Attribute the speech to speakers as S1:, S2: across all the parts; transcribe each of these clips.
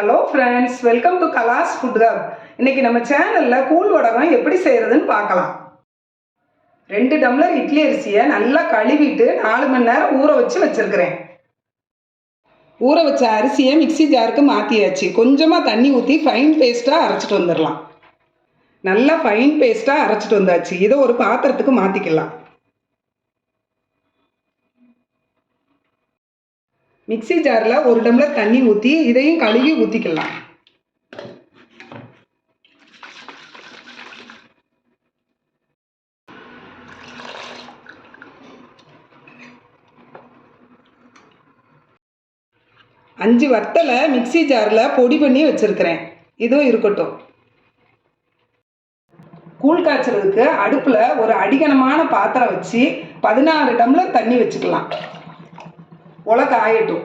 S1: Hello friends welcome to Kalas food hub இன்னைக்கு நம்ம சேனலில் கூழ் வடகம் எப்படி செய்கிறதுன்னு பார்க்கலாம். ரெண்டு டம்ளர் இட்லி அரிசியை நல்லா கழுவிட்டு நாலு மணி நேரம் ஊற வச்சு வச்சுருக்கிறேன். ஊற வச்ச அரிசியை மிக்ஸி ஜாருக்கு மாற்றியாச்சு கொஞ்சமாக தண்ணி ஊற்றி ஃபைன் பேஸ்ட்டாக அரைச்சிட்டு வந்துடலாம். நல்லா ஃபைன் பேஸ்ட்டாக அரைச்சிட்டு வந்தாச்சு. இதை ஒரு பாத்திரத்துக்கு மாற்றிக்கலாம் மிக்ஸி ஜாரில் ஒரு டம்ளர் தண்ணி ஊற்றி இதையும் கழுவி ஊற்றிக்கலாம் அஞ்சு வத்தலை மிக்ஸி ஜாரில் பொடி பண்ணி வச்சுருக்கிறேன். இதுவும் இருக்கட்டும். கூழ் காய்ச்சறதுக்கு அடுப்பில் ஒரு அடிகனமான பாத்திரம் வச்சு பதினாறு டம்ளர் தண்ணி வச்சுக்கலாம். உலை காயட்டும்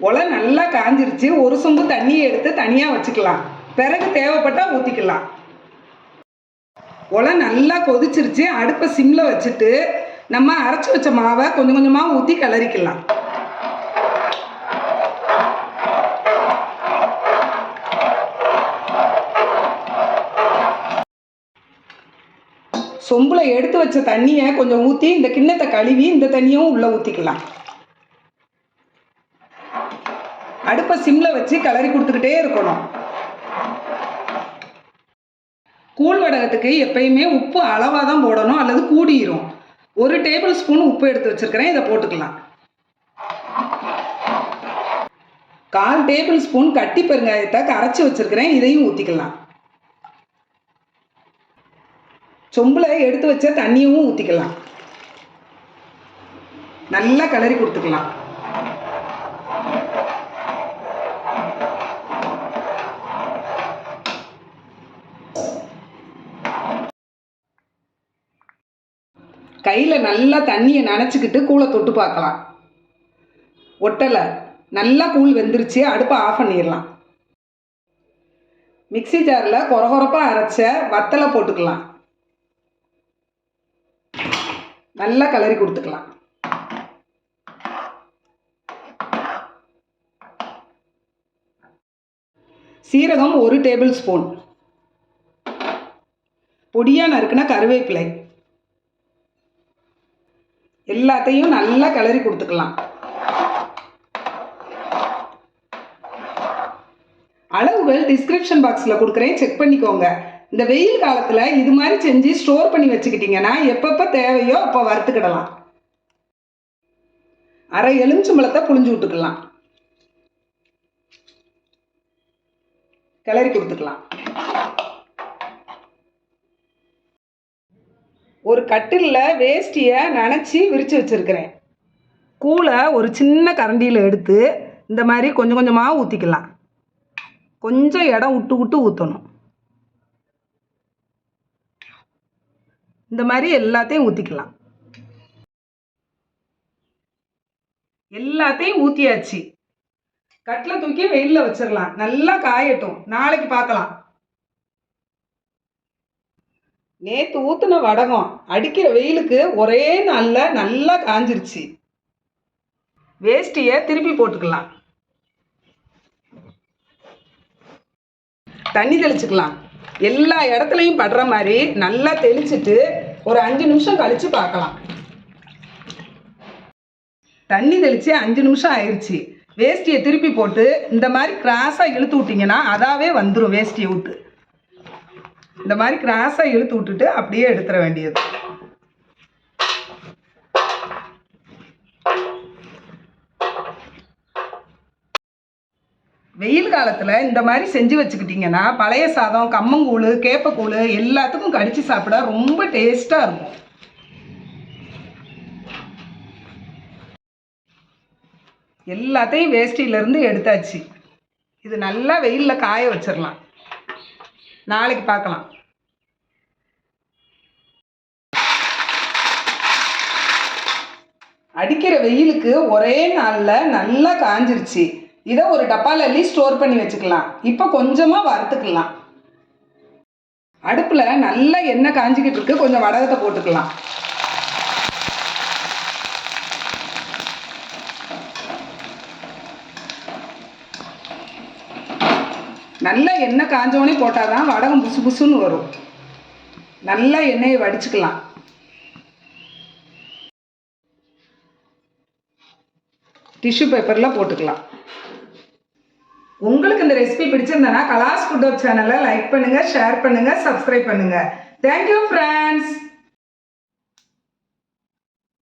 S1: உலை நல்லா காஞ்சிருச்சு ஒரு சொம்பு தண்ணியை எடுத்து தனியாக வச்சுக்கலாம். பிறகு தேவைப்பட்டால் ஊற்றிக்கலாம் ஒலை நல்லா கொதிச்சிருச்சு அடுப்பை சிம்மில் வச்சுட்டு நம்ம அரைச்சி வச்ச மாவை கொஞ்சம் கொஞ்சமாக ஊற்றி கிளறிக்கலாம். சொம்பில் எடுத்து வச்ச தண்ணியை கொஞ்சம் ஊற்றி இந்த கிண்ணத்தை கழுவி இந்த தண்ணியும் உள்ளே ஊற்றிக்கலாம் அடுப்பை சிம்மில் வச்சு கிளறி கொடுத்துக்கிட்டே இருக்கணும். கூழ் வடகத்துக்கு எப்பயுமே உப்பு அளவாக தான் போடணும் அல்லது கூடிரும். ஒரு டேபிள் ஸ்பூன் உப்பு எடுத்து வச்சிருக்கிறேன் இதை போட்டுக்கலாம். கால் டேபிள் ஸ்பூன் கட்டி பெருங்காயத்தை கரைச்சி வச்சிருக்கிறேன் இதையும் ஊற்றிக்கலாம் சொம்பில் எடுத்து வச்ச தண்ணியும் ஊற்றிக்கலாம் நல்லா கிளறி கொடுத்துக்கலாம். கையில் நல்லா தண்ணியை நனைச்சிக்கிட்டு கூழை தொட்டு பார்க்கலாம். ஒட்டலை நல்லா கூழ் வெந்துருச்சு அடுப்பை ஆஃப் பண்ணிடலாம். மிக்ஸி ஜாரில் கொரகொரப்பாக அரைச்ச வத்தலை போட்டுக்கலாம். நல்லா கலரி கொடுத்துக்கலாம். சீரகம் ஒரு டேபிள் ஸ்பூன். பொடியாக நறுக்குனா கருவேப்பிலை. எல்லாத்தையும் நல்லா கிளறி கொடுத்துக்கலாம். அளவுகள் டிஸ்கிரிப்ஷன் பாக்ஸில் கொடுக்குறேன். செக் பண்ணிக்கோங்க. இந்த வெயில் காலத்தில் இது மாதிரி செஞ்சு ஸ்டோர் பண்ணி வச்சுக்கிட்டிங்கன்னா எப்பப்போ தேவையோ அப்போ வறுத்துக்கிடலாம். அரை எலுமிச்சம்பழத்தை புழிஞ்சு விட்டுக்கலாம். கிளறி கொடுத்துக்கலாம். ஒரு கட்டிலில் வேஷ்டியை நனைச்சி விரித்து வச்சுருக்கிறேன். கூளை ஒரு சின்ன கரண்டியில் எடுத்து இந்த மாதிரி கொஞ்சம் கொஞ்சமாக ஊற்றிக்கலாம் கொஞ்சம் இடம் விட்டு விட்டு ஊற்றணும் இந்த மாதிரி எல்லாத்தையும் ஊற்றிக்கலாம் எல்லாத்தையும் ஊற்றியாச்சு கட்டில் தூக்கி வெயிலில் வச்சிடலாம் நல்லா காயட்டும். நாளைக்கு பார்க்கலாம் நேற்று ஊற்றின வடகம் அடிக்கிற வெயிலுக்கு ஒரே நாளில் நல்லா காஞ்சிருச்சு. வேஷ்டியை திருப்பி போட்டுக்கலாம். தண்ணி தெளிச்சுக்கலாம். எல்லா இடத்துலையும் படுற மாதிரி நல்லா தெளிச்சுட்டு ஒரு அஞ்சு நிமிஷம் கழித்து பார்க்கலாம். தண்ணி தெளித்து அஞ்சு நிமிஷம் ஆயிடுச்சு வேஷ்டியை திருப்பி போட்டு இந்த மாதிரி கிராஸாக இழுத்து விட்டிங்கன்னா அதாவே வந்துடும் வேஷ்டியை விட்டு. இந்த மாதிரி கிராஸாக இழுத்து விட்டுட்டு அப்படியே எடுத்துட வேண்டியது. வெயில் காலத்தில் இந்த மாதிரி செஞ்சு வச்சுக்கிட்டிங்கன்னா பழைய சாதம் கம்மங்கூழ் கேப்பக்கூழ் எல்லாத்துக்கும் கடித்து சாப்பிட ரொம்ப டேஸ்ட்டாக இருக்கும். எல்லாத்தையும் வேஷ்டியிலேருந்து எடுத்தாச்சு. இது நல்லா வெயிலில் காய வச்சிடலாம் நாளைக்கு பார்க்கலாம். அடிக்கிற வெயிலுக்கு ஒரே நாளில் நல்லா காஞ்சிருச்சு. இதை ஒரு டப்பால அள்ளி ஸ்டோர் பண்ணி வச்சுக்கலாம். இப்போ கொஞ்சமாக வறுத்துக்கலாம். அடுப்பில் நல்லா எண்ணெய் காஞ்சிக்கிட்டு இருக்கு. கொஞ்சம் வடகத்தை போட்டுக்கலாம். நல்லா எண்ணெய் காஞ்சோடனே போட்டால் தான் வடகம் புசு புசுன்னு வரும். நல்லா எண்ணெயை வடிச்சுக்கலாம். டிஷ்யூ பேப்பரில் போட்டுக்கலாம். உங்களுக்கு இந்த ரெசிபி பிடிச்சிருந்தனா கலாஸ் ஃபுட் சேனலை லைக் பண்ணுங்கள் ஷேர் பண்ணுங்கள் சப்ஸ்கிரைப் பண்ணுங்கள் தேங்க்யூ ஃப்ரெண்ட்ஸ்